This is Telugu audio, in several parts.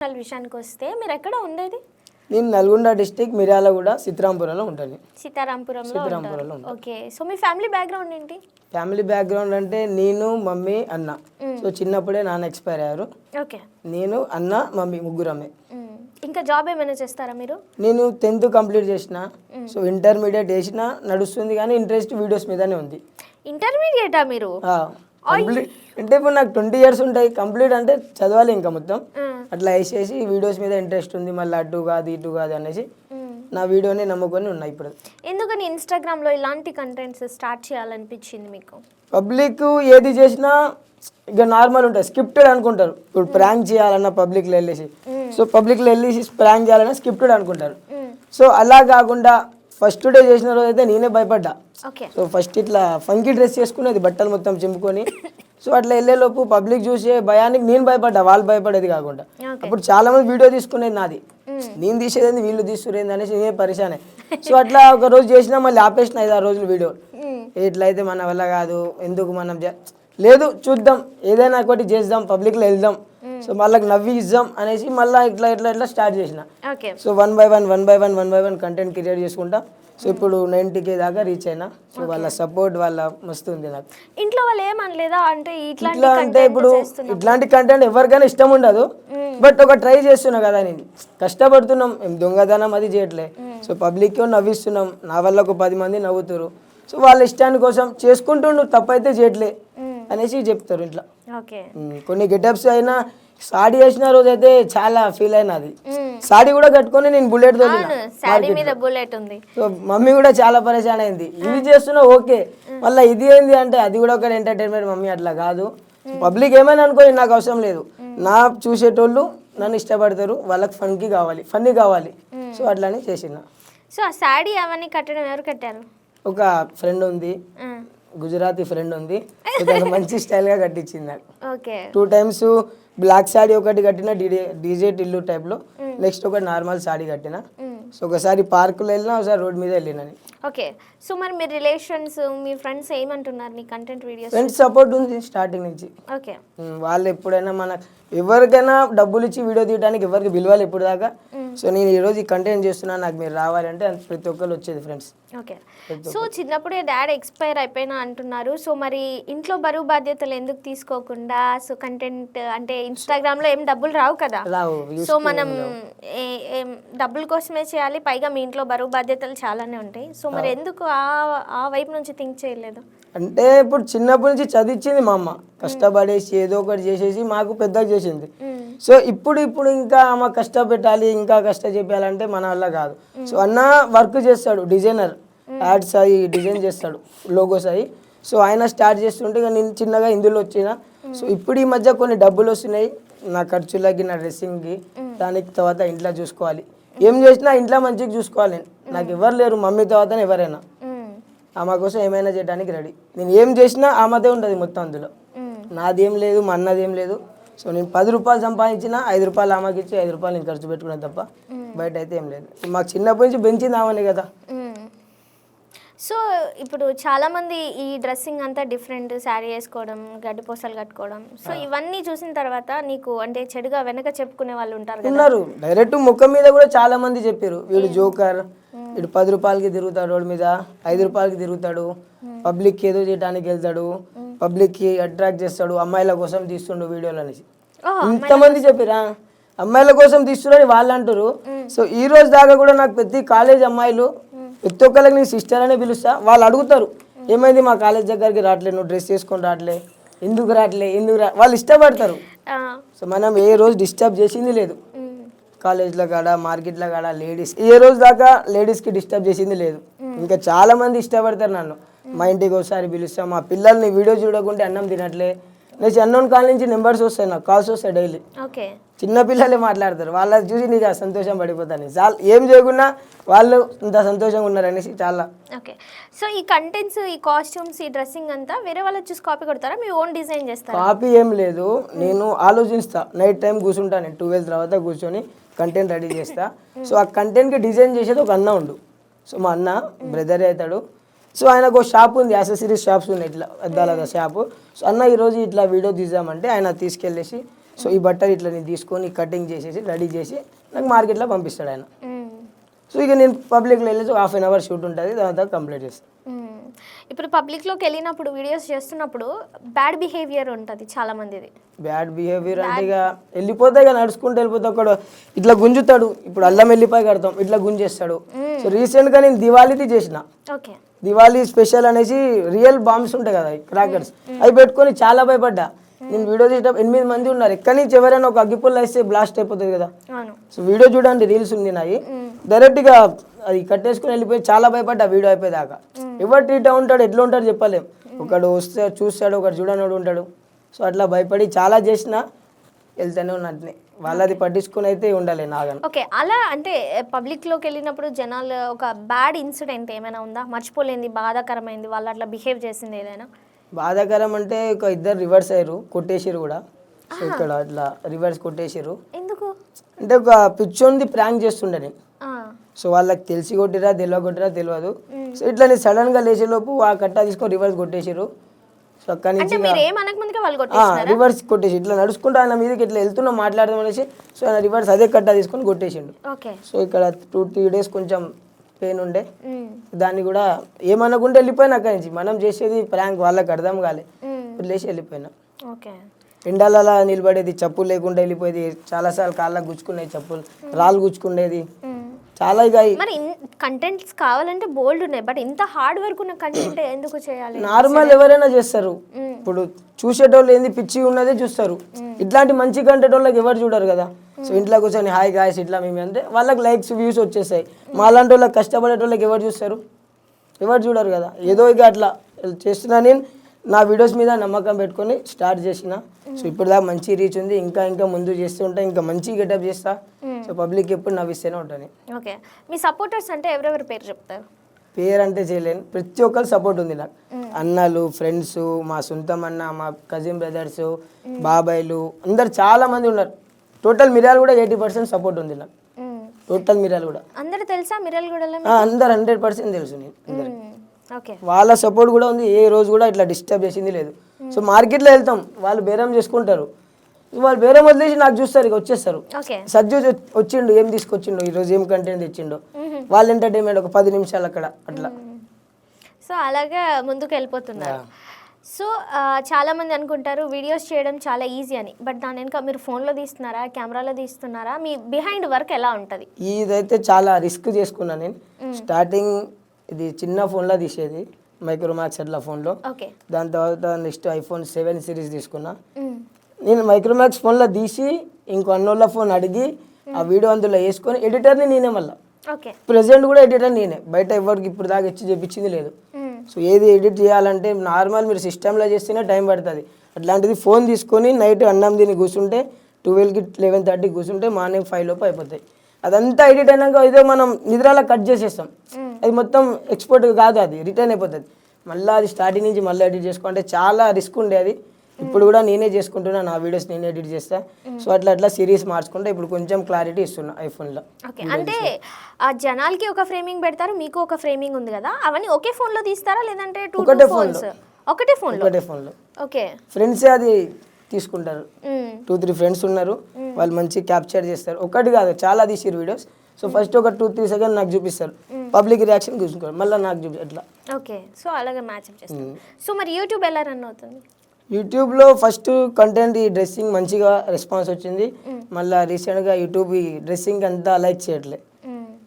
పర్సనల్ విషయానికి వస్తే మీరు ఎక్కడ ఉండేది? నేను నల్గొండ డిస్టిక్ మిర్యాలగూడ సిత్రాంపురంలో ఉంటాను. సీతారాంపురంలో సీతారాంపురంలో ఓకే. సో మీ ఫ్యామిలీ బ్యాక్గ్రౌండ్ ఏంటి? ఫ్యామిలీ బ్యాక్గ్రౌండ్ అంటే నేను మమ్మీ అన్న. సో చిన్నప్పుడే నాన్న ఎక్స్పైర్ అయ్యారు. ఓకే. నేను అన్న మమ్మీ ముగ్గురమ్మే మ్మ్. ఇంకా జాబ్ ఏమైనా చేస్తారా మీరు? నేను టెన్త్ కంప్లీట్ చేసిన. సో ఇంటర్మీడియట్ చేసిన. నడుస్తుంది కానీ ఇంట్రెస్ట్ వీడియోస్ మీదనే ఉంది. ఇంటర్మీడియటా మీరు? ఆ, కంప్లీట్ అంటే ఇప్పుడు నాకు ట్వంటీ ఇయర్స్ ఉంటాయి కంప్లీట్ అంటే చదవాలి ఇంకా మొత్తం. అట్లా వేసేసి వీడియోస్ మీద ఇంట్రెస్ట్ ఉంది మళ్ళీ అటు కాదు ఇటు కాదు అనేసి. నా వీడియోని నమ్ముకొని ఉన్నాయి ఇప్పుడు. ఎందుకని ఇన్స్టాగ్రామ్లో ఇలాంటి కంటెంట్స్ స్టార్ట్ చేయాలనిపించింది మీకు? పబ్లిక్ ఏది చేసినా ఇక నార్మల్ ఉంటుంది స్క్రిప్టెడ్ అనుకుంటారు. ఇప్పుడు ప్రాంక్ చేయాలన్న పబ్లిక్లో వెళ్ళేసి. సో పబ్లిక్లో వెళ్ళేసి ప్రాంక్ చేయాలన్నా స్క్రిప్టెడ్ అనుకుంటారు. సో అలా కాకుండా ఫస్ట్ డే చేసిన రోజు అయితే నేనే భయపడ్డా. సో ఫస్ట్ ఇట్లా ఫంకీ డ్రెస్ చేసుకునేది బట్టలు మొత్తం చింపుకొని. సో అట్లా వెళ్ళేలోపు పబ్లిక్ చూసే భయానికి నేను భయపడ్డా వాళ్ళు భయపడేది కాకుండా. అప్పుడు చాలా మంది వీడియో తీసుకునేది నాది. నేను తీసేది వీళ్ళు తీస్తురేంది అనేసి నేనే పరిశానే. సో అట్లా ఒక రోజు చేసినా మళ్ళీ ఆపేసిన ఐదు ఆరు రోజులు వీడియో. ఎట్లయితే మన వల్ల కాదు ఎందుకు మనం లేదు చూద్దాం ఏదైనా ఒకటి చేద్దాం పబ్లిక్లో వెళ్దాం. సో వాళ్ళకి నవ్వి ఇద్దాం అనేసి మళ్ళీ ఇట్లా ఇట్లా ఇట్లా స్టార్ట్ చేసిన. So one by one one by one one by one content create చేసుకుంటా. సో ఇప్పుడు నైంటీ కే దాకా రీచ్ అయినా. సో వాళ్ళ సపోర్ట్ వాళ్ళ మస్తు ఉంది నాకు. ఇంట్లో వాళ్ళు ఏమనలేదా? అంటే ఇట్లా అంటే ఇప్పుడు ఇట్లాంటి కంటెంట్ ఎవరికైనా ఇష్టం ఉండదు. బట్ ఒక ట్రై చేస్తున్నా కదా నేను. కష్టపడుతున్నాం. దొంగతనం అది చేయట్లే. సో పబ్లిక్ నవ్విస్తున్నాం. నా వల్ల ఒక పది మంది నవ్వుతారు సో వాళ్ళ ఇష్టాని కోసం చేసుకుంటుండు తప్పైతే చేయట్లే అనేసి చెప్తారు ఇట్లా. కొన్ని గెటప్స్ అయినా సాడీ వేసిన రోజు అయితే చాలా ఫీల్ అయినా అది మ్మ్. సాడీ కూడా కట్టుకొని నేను బుల్లెట్ తోలిన. సో మమ్మీ కూడా చాలా పరేషాన్ అయింది. ఇది చేస్తున్నా ఓకే. మళ్ళీ ఇది ఏంది అంటే అది కూడా ఒక ఎంటర్టైన్మెంట్ మమ్మీ అట్లా కాదు. పబ్లిక్ ఏమైనా అనుకోని నాకు అవసరం లేదు. నా చూసేటోళ్ళు నన్ను ఇష్టపడతారు వాళ్ళకి ఫన్కి కావాలి ఫన్నీ కావాలి. సో అట్లానే చేసిన. సో ఆ శాడీ అవన్నీ కట్టడం ఎవరు కట్టారు? ఒక ఫ్రెండ్ ఉంది. గుజరాతీ ఫ్రెండ్ ఉంది. మంచి స్టైల్గా కట్టించింది నాకు. టూ టైమ్స్ బ్లాక్ సాడీ ఒకటి కట్టిన డీజే డీజే టిల్లు టైప్లో నెక్స్ట్ ఒక నార్మల్ సాడీ కట్టిన. సో ఒకసారి పార్కులో వెళ్ళినా ఒకసారి రోడ్ మీద వెళ్ళినని ఓకే. సో మరి మీ రిలేషన్స్ మీ ఫ్రెండ్స్ ఏమంటున్నారు నీ కంటెంట్ వీడియోస్ ఫ్రెండ్స్ సపోర్ట్ ఉంది స్టార్టింగ్ నుంచి. ఓకే. వాళ్ళు ఎప్పుడైనా మన ఎవరికైనా డబ్బులు ఇచ్చి వీడియో తీయడానికి ఎవరికి విలువలు ఎప్పుడు దాకా? సో నేను ఈరోజు ఈ కంటెంట్ చేస్తున్నాను నాకు మీరు రావాలంటే ప్రతి ఒక్కరు వచ్చేది ఫ్రెండ్స్ ఓకే. సో చిన్నప్పుడే డాడీ ఎక్స్పైర్ అయిపోయినా అంటున్నారు. సో మరి ఇంట్లో బరువు బాధ్యతలు ఎందుకు తీసుకోకుండా సో కంటెంట్ అంటే ఇన్స్టాగ్రామ్లో ఏం డబ్బులు రావు కదా. సో మనం డబ్బుల కోసమే చేయాలి పైగా మీ ఇంట్లో బరువు బాధ్యతలు చాలానే ఉంటాయి. సో మరి ఎందుకు ఆ ఆ వైపు నుంచి థింక్ చేయలేదు? అంటే ఇప్పుడు చిన్నప్పటి నుంచి చదివించింది మా అమ్మ. కష్టపడేసి ఏదో ఒకటి చేసేసి మాకు పెద్దగా చేసింది. సో ఇప్పుడు ఇప్పుడు ఇంకా ఆమె కష్టపెట్టాలి ఇంకా కష్ట చెప్పాలంటే మన వల్ల కాదు. సో అన్న వర్క్ చేస్తాడు డిజైనర్. యాడ్స్ అవి డిజైన్ చేస్తాడు లోగోస్ అవి సో ఆయన స్టార్ట్ చేస్తుంటే ఇక నేను చిన్నగా ఇందులో వచ్చిన. సో ఇప్పుడు ఈ మధ్య కొన్ని డబ్బులు వస్తున్నాయి నా ఖర్చులకి నా డ్రెస్సింగ్కి. దానికి తర్వాత ఇంట్లో చూసుకోవాలి. ఏం చేసినా ఇంట్లో మంచిగా చూసుకోవాలి నేను. నాకు ఎవరు లేరు మమ్మీ తర్వాత ఎవరైనా. ఆమె కోసం ఏమైనా చేయడానికి రెడీ. నేను ఏం చేసినా ఆమెదే ఉంటుంది మొత్తం అందులో. నాదేం లేదు మా అన్నదేం లేదు. సో నేను పది రూపాయలు సంపాదించిన ఐదు రూపాయలు ఆమెకి ఇచ్చి ఐదు రూపాయలు నేను ఖర్చు పెట్టుకున్నాను తప్ప బయట అయితే ఏం లేదు. మాకు చిన్నప్పటి నుంచి పెంచింది ఆమెనే కదా. సో ఇప్పుడు చాలా మంది ఈ డ్రెస్సింగ్ అంతా డిఫరెంట్ శారీ వేసుకోవడం గడ్డిపోసలు కట్టుకోవడం. సో ఇవన్నీ చూసిన తర్వాత నీకు అంటే చెడుగా వెనక చెప్పుకునే వాళ్ళు ఉంటారు ఉన్నారు. డైరెక్ట్ ముఖం మీద కూడా చాలా మంది చెప్పారు. వీడు జోకర్ వీడు పది రూపాయలకి తిరుగుతాడు రోడ్ మీద ఐదు రూపాయలకి తిరుగుతాడు పబ్లిక్ ఏదో చేయడానికి వెళ్తాడు పబ్లిక్కి అట్రాక్ట్ చేస్తాడు అమ్మాయిల కోసం తీస్తుండు వీడియోలు అనేసి. ఇంతమంది చెప్పిరా? అమ్మాయిల కోసం తీస్తున్నారని వాళ్ళు అంటారు సో ఈ రోజు దాకా కూడా నాకు ప్రతి కాలేజ్ అమ్మాయిలు ప్రతి ఒక్కరికి నేను సిస్టర్ అనే పిలుస్తా. వాళ్ళు అడుగుతారు ఏమైంది మా కాలేజ్ దగ్గరికి రావట్లే నువ్వు డ్రెస్ చేసుకొని రావట్లే ఎందుకు రావట్లే ఎందుకు రా వాళ్ళు ఇష్టపడతారు. సో మనం ఏ రోజు డిస్టర్బ్ చేసింది లేదు. కాలేజ్లో కాడ మార్కెట్లో కాడ లేడీస్ ఏ రోజు దాకా లేడీస్కి డిస్టర్బ్ చేసింది లేదు. ఇంకా చాలా మంది ఇష్టపడతారు నన్ను. మా ఇంటికి ఒకసారి పిలుస్తాం. మా పిల్లల్ని వీడియో చూడకుంటే అన్నం తినట్లే. నెక్స్ట్ అన్నోన్ కాల్ నుంచి నెంబర్స్ వస్తాయి నాకు. కాల్స్ వస్తాయి డైలీ. ఓకే. చిన్న పిల్లలే మాట్లాడతారు. వాళ్ళ చూసి నీకు ఆ సంతోషం పడిపోతాను. చాలా. ఏం చేయకున్నా వాళ్ళు ఇంత సంతోషంగా ఉన్నారనేసి చాలా. ఓకే. సో ఈ కంటెంట్స్ ఈ కాస్ట్యూమ్స్ ఈ డ్రెస్సింగ్ అంతా వేరే వాళ్ళకి చూసి కాపీ కొడతారా? మీ ఓన్ డిజైన్ చేస్తారా? కాపీ ఏం లేదు. నేను ఆలోచిస్తా. నైట్ టైం కూర్చుంటా నేను. ట్వెల్వ్ తర్వాత కూర్చొని కంటెంట్ రెడీ చేస్తా. సో ఆ కంటెంట్కి డిజైన్ చేసేది ఒక అన్న ఉండు. సో మా అన్న బ్రదర్ అవుతాడు సో ఆయనకు ఒక షాప్ ఉంది యాక్సెసరీస్ షాప్స్ ఉన్నాయి ఇట్లా అద్దాల షాపు సో అన్న ఈరోజు ఇట్లా వీడియో తీద్దామంటే ఆయన తీసుకెళ్ళేసి సో ఈ బట్టలు ఇట్లా నేను తీసుకొని కటింగ్ చేసేసి రెడీ చేసి నాకు మార్కెట్లో పంపిస్తాడు ఆయన. సో ఇక నేను పబ్లిక్లో వెళ్ళేసి హాఫ్ అన్ అవర్ షూట్ ఉంటుంది దాంతో కంప్లీట్ చేస్తాను. ఇప్పుడు పబ్లిక్లోకి వెళ్ళినప్పుడు వీడియోస్ చేస్తున్నప్పుడు బ్యాడ్ బిహేవియర్ ఉంటుంది చాలా మందిది బ్యాడ్ బిహేవియర్ అంటే ఇక వెళ్ళిపోతే ఇక నడుచుకుంటూ వెళ్ళిపోతే ఒకడు ఇట్లా గుంజుతాడు. ఇప్పుడు అల్లం వెళ్ళిపోయి కడతాం ఇట్లా గుంజేస్తాడు. సో రీసెంట్గా నేను దివాళీది చేసిన. ఓకే. దివాళీ స్పెషల్ అనేసి రియల్ బాంబ్స్ ఉంటాయి కదా క్రాకర్స్ అవి పెట్టుకొని చాలా భయపడ్డా. నేను వీడియో తీసేటప్పుడు ఎనిమిది మంది ఉన్నారు. ఎక్కడి నుంచి ఎవరైనా ఒక అగ్గిపుల్ల వేస్తే బ్లాస్ట్ అయిపోతుంది కదా. సో వీడియో చూడండి రీల్స్ ఉంది నాయి డైరెక్ట్గా అది కట్టేసుకుని వెళ్ళిపోయి చాలా భయపడ్డా వీడియో అయిపోయేదాకా. ఎవరు ట్రీట్ ఉంటాడు ఎట్లా ఉంటాడు చెప్పలేం. ఒకడు వస్తే చూస్తాడు ఒకడు చూడనోడు ఉంటాడు. సో అట్లా భయపడి చాలా చేసిన వెళ్తూనే ఉన్నట్నే వాళ్ళది పట్టించుకుని అయితే ఉండాలి నాగన్. ఓకే అలా అంటే పబ్లిక్లోకి వెళ్ళినప్పుడు జనాలు ఒక బ్యాడ్ ఇన్సిడెంట్ ఏమైనా ఉందా? మర్చిపోలేంది బాధాకరమైంది వాళ్ళు అట్లా బిహేవ్ చేసింది ఏదైనా? బాధాకరం అంటే ఒక ఇద్దరు రివర్స్ అయ్యారు కొట్టేసారు కూడా. సో ఇక్కడ అట్లా రివర్స్ కొట్టేసారు ఎందుకు? అంటే ఒక పిచ్చోంది ప్రాంక్ చేస్తుండే నేను సో వాళ్ళకి తెలిసి కొట్టిరా తెలియ కొట్టిరా తెలియదు సో ఇట్లా సడన్గా లేచేలోపు ఆ కట్ట తీసుకొని రివర్స్ కొట్టేసారు సో అక్కడి నుంచి రివర్స్ కొట్టేసి ఇట్లా నడుచుకుంటూ ఆయన మీదకి ఇట్లా వెళ్తున్నా మాట్లాడదాం అనేసి సో ఆయన రివర్స్ అదే కట్ట తీసుకొని కొట్టేసిండు. సో ఇక్కడ టూ త్రీ డేస్ కొంచెం పెయిన్ ఉండే. దాన్ని కూడా ఏమనకుండా వెళ్ళిపోయినా అక్కడి నుంచి. మనం చేసేది ప్రాంక్ వాళ్ళకి అర్థం కాలే. వదిలేసి వెళ్ళిపోయినా. ఓకే. ఎండాలలా నిలబడేది చెప్పులు లేకుండా వెళ్ళిపోయేది చాలాసార్లు కాళ్ళకు గుచ్చుకునేది చెప్పులు రాళ్ళు గుచ్చుకునేది. చాలా ఇక మరి కంటెంట్స్ కావాలంటే బోల్డ్ ఉన్నాయి బట్ ఇంత హార్డ్ వర్క్ ఉన్న కంటెంట్ ఎందుకు చేయాలి? నార్మల్ ఎవరైనా చేస్తారు. ఇప్పుడు చూసేటోళ్ళు ఏంది? పిచ్చి ఉన్నదే చూస్తారు. ఇట్లాంటి మంచి కంటెంట్ వాళ్ళకి ఎవరు చూడరు కదా? సో ఇంట్లో కూర్చొని హాయ్ గాయస్ ఇట్లా మేము అంటే వాళ్ళకి లైక్స్ వ్యూస్ వచ్చేసాయి మాలాంటి వాళ్ళకి కష్టపడేటోళ్ళకి ఎవరు చూస్తారు? ఎవరు చూడరు కదా? ఏదో ఇక అట్లా చేస్తున్నా నేను నా వీడియోస్ మీద నమ్మకం పెట్టుకొని స్టార్ట్ చేసిన. సో ఇప్పుడు దాకా మంచి రీచ్ ఉంది. ఇంకా ఇంకా ముందు చేస్తూ ఉంటా. ఇంకా మంచి గెటప్ చేస్తా. సో పబ్లిక్ ఎప్పుడు నవ్విస్తేనే ఉంటాను ఓకే. మీ సపోర్టర్స్ అంటే ఎవరెవరి పేరు చెప్తారు? పేరు అంటే చేయలేను. ప్రతి ఒక్కరు సపోర్ట్ ఉంది నాకు. అన్నలు ఫ్రెండ్స్ మా సొంతం అన్న మా కజిన్ బ్రదర్స్ బాబాయ్లు అందరు చాలా మంది ఉన్నారు. టోటల్ మిరాలు కూడా ఎయిటీ పర్సెంట్ సపోర్ట్ ఉంది నాకు. టోటల్ మిరాలు కూడా. అందరు తెలుసా మిరల్గూడలో ఆ, అందరు హండ్రెడ్ పర్సెంట్ తెలుసు నేను అందరికి. వాళ్ళ సపోర్ట్ కూడా ఉంది. ఏ రోజు కూడా ఇట్లా డిస్టర్బ్ చేసింది లేదు. సో మార్కెట్లో వెళ్తాం. వాళ్ళు బేరం చేసుకుంటారు. వాళ్ళు బేరం వదిలేసి నాకు చూస్తారు ఇక వచ్చేస్తారు. ఓకే సజ్జు వచ్చి- వచ్చిండు ఏం తీసుకొచ్చిండు ఈరోజు ఏం కంటెంట్ తెచ్చిండు. వాళ్ళ ఎంటర్టైన్మెంట్ ఒక పది నిమిషాలు అక్కడ అట్లా. సో అలాగా ముందుకు వెళ్ళిపోతున్నారు. సో ఆ, చాలా మంది అనుకుంటారు వీడియోస్ చేయడం చాలా ఈజీ అని. బట్ దాని వెనుక మీరు ఫోన్లో తీస్తున్నారా కెమెరాలో తీస్తున్నారా? మీ బిహైండ్ వర్క్ ఎలా ఉంటుంది? ఇదైతే చాలా రిస్క్ చేసుకున్నా నేను. స్టార్టింగ్ ఇది చిన్న ఫోన్లో తీసేది మైక్రోమాక్స్ అట్లా ఫోన్లో. దాని తర్వాత నెక్స్ట్ ఐఫోన్ సెవెన్ సిరీస్ తీసుకున్నా. నేను మైక్రోమాక్స్ ఫోన్లో తీసి ఇంకో అన్నోళ్ళ ఫోన్ అడిగి ఆ వీడియో అందులో వేసుకొని ఎడిటర్ని నేనే మళ్ళీ. ప్రెసెంట్ కూడా ఎడిటర్ నేనే. బయట ఎవరికి ఇప్పుడు దాకా ఇచ్చి చెప్పించింది లేదు. సో ఏది ఎడిట్ చేయాలంటే నార్మల్ మీరు సిస్టంలో చేస్తేనే టైం పడుతుంది. అట్లాంటిది ఫోన్ తీసుకొని నైట్ అన్నం తిని కూర్చుంటే ట్వెల్వ్కి లెవెన్ థర్టీకి కూర్చుంటే మార్నింగ్ ఫైవ్ లోపు అయిపోతాయి. అదంతా ఎడిట్ అయినాక ఏదో మనం నిద్రలో కట్ చేసేస్తాం. అది మొత్తం ఎక్స్పోర్ట్ కాదు అది రిటర్న్ అయిపోతుంది. మళ్ళీ అది స్టార్టింగ్ నుంచి మళ్ళీ ఎడిట్ చేసుకుంటే చాలా రిస్క్ ఉండే అది. ఇప్పుడు కూడా నేనే చేసుకుంటున్నా నా వీడియోస్ నేనే ఎడిట్ చేస్తా. సో అట్లా అట్లా సిరీస్ మార్చుకుంటే ఇప్పుడు కొంచెం క్లారిటీ ఇస్తున్నా ఐఫోన్లో ఓకే అంటే ఆ జనాలకి ఒక ఫ్రేమింగ్ పెడతారు మీకు ఒక ఫ్రేమింగ్ ఉంది కదా అవన్నీ ఒకే ఫోన్లో తీస్తారా లేదంటే టూ ఒకటే ఫోన్స్ ఒకటే ఫోన్లో ఒకటే ఫోన్లో ఓకే. ఫ్రెండ్సే అది తీసుకుంటారు. టూ త్రీ ఫ్రెండ్స్ ఉన్నారు వాళ్ళు మంచి క్యాప్చర్ చేస్తారు. ఒకటి కాదు చాలా తీసిరు వీడియోస్ సో ఫస్ట్ ఒక టూ త్రీ సెకండ్ నాకు చూపిస్తారు. పబ్లిక్ రియాక్షన్ చూసుకోవాలి మళ్ళీ నాకు చూపి అట్లా. ఓకే సో అలాగే మ్యాచ్ సో మరి యూట్యూబ్ ఎలా రన్ అవుతుంది? యూట్యూబ్లో ఫస్ట్ కంటెంట్ ఈ డ్రెస్సింగ్ మంచిగా రెస్పాన్స్ వచ్చింది. మళ్ళీ రీసెంట్గా యూట్యూబ్ ఈ డ్రెస్సింగ్ అంతా లైక్ చేయట్లే. మ్మ్.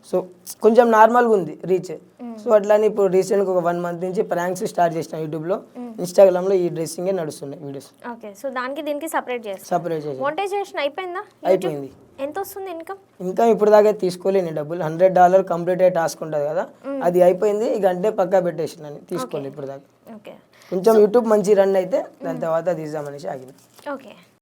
సో కొంచెం నార్మల్గా ఉంది రీచ్ సో అట్లానే ఇప్పుడు రీసెంట్గా ఒక వన్ మంత్ నుంచి ప్రాంక్స్ స్టార్ట్ చేసిన యూట్యూబ్లో ఇన్స్టాగ్రామ్లో ఈ డ్రెస్సింగే నడుస్తున్నాయి వీడియోస్ ఓకే సో దానికి దీనికి సపరేట్ చేస్తారు సపరేట్ చేసి మోనిటైజేషన్ అయిపోయిందా అయిపోయింది. ఎంత వస్తుంది ఇన్కమ్ ఇంకా ఇప్పుడు దాకా తీసుకోలేని డబ్బులు. హండ్రెడ్ డాలర్ కంప్లీట్ అయ్యే టాస్క్ ఉంటుంది కదా అది అయిపోయింది ఇక అంటే పక్కా పెట్టేసినాను తీసుకోలేదు ఇప్పుడు దాకా ఓకే. కొంచెం యూట్యూబ్ మంచి రన్ అయితే దాని తర్వాత తీద్దామనేసి ఆగింది. ఓకే.